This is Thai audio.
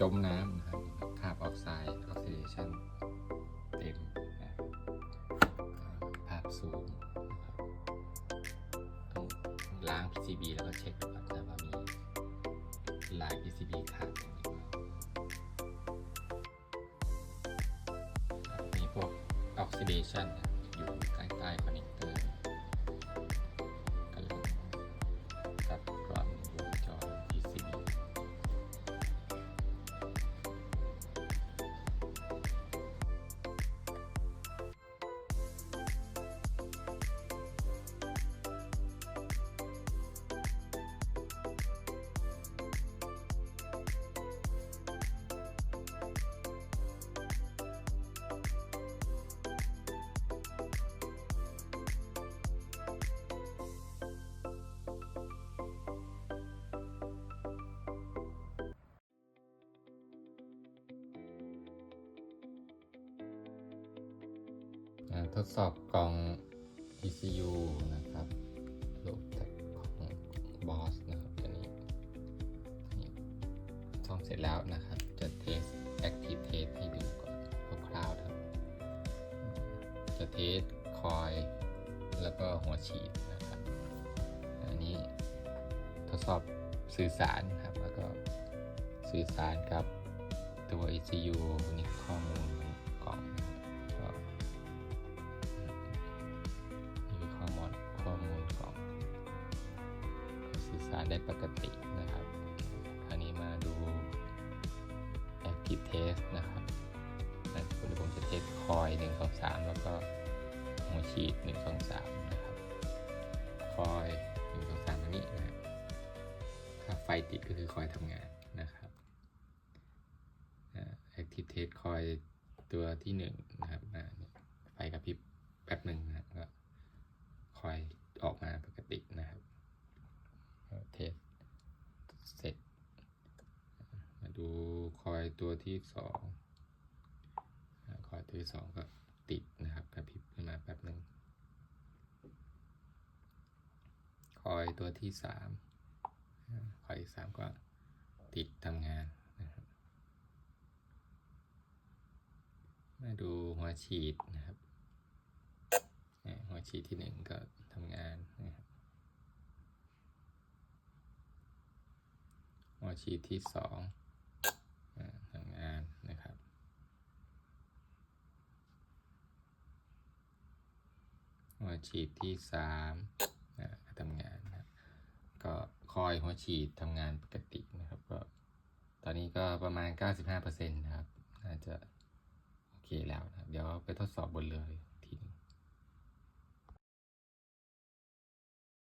จมน้ำนะครับคราบออกไซด์ออกซิเดชันเต็มภาพสูงต้องล้าง PCB แล้วก็เช็คก่อนนะว่ามีลาย PCB ขาดตรงไหนมีพวกออกซิเดชันอยู่ใต้ใต้คอนเน ทดสอบกล่อง ECU นะครับโหลดแท็กของ Boss นะครับตัวนี้นี่ซ่อมเสร็จแล้วนะครับ จะเทส Active Test ให้ดูก่อนคร่าวๆนะครับจะเทสคอยแล้วก็หัวฉีดนะครับ อันนี้ทดสอบสื่อสารครับ แล้วก็สื่อสารกับตัว ECU นี่ข้อมูล ได้ปกตินะครับคราวนี้มาดู Active Test นะครับนะคุณผมจะเทสคอย 1 2 3 แล้วก็หัวฉีด 1 2 3 นะครับ คอย 1 2 3ตัวนี้นะครับถ้าไฟติดก็คือคอยทำงานนะครับอ่า Active Test คอยตัวที่ 1 นะครับไฟกระพริบแป๊บหนึ่งนะก็คอยออกมาปกตินะครับก็เทสเสร็จ มาดูคอย ตัวที่สองคอยตัวที่สองก็ติดนะครับกระพริบขึ้นมาแป๊บหนึ่งคอยตัวที่สามอ่าคอยที่สามก็ติดทำงานนะครับมาดูหัวฉีดนะครับหัวฉีดที่หนึ่งก็ทำงานนะครับหัวฉีดที่สองอ่าทำงานนะครับ หั วฉีดที่สามอ่าทำงานนะครับก็คอยหัวฉีดทำงานปกตินะครับก็ตอนนี้ก็ประมาณ 95%นะครับ น่าจะโอเคแล้วนะเดี๋ยวไปทดสอบบนเลย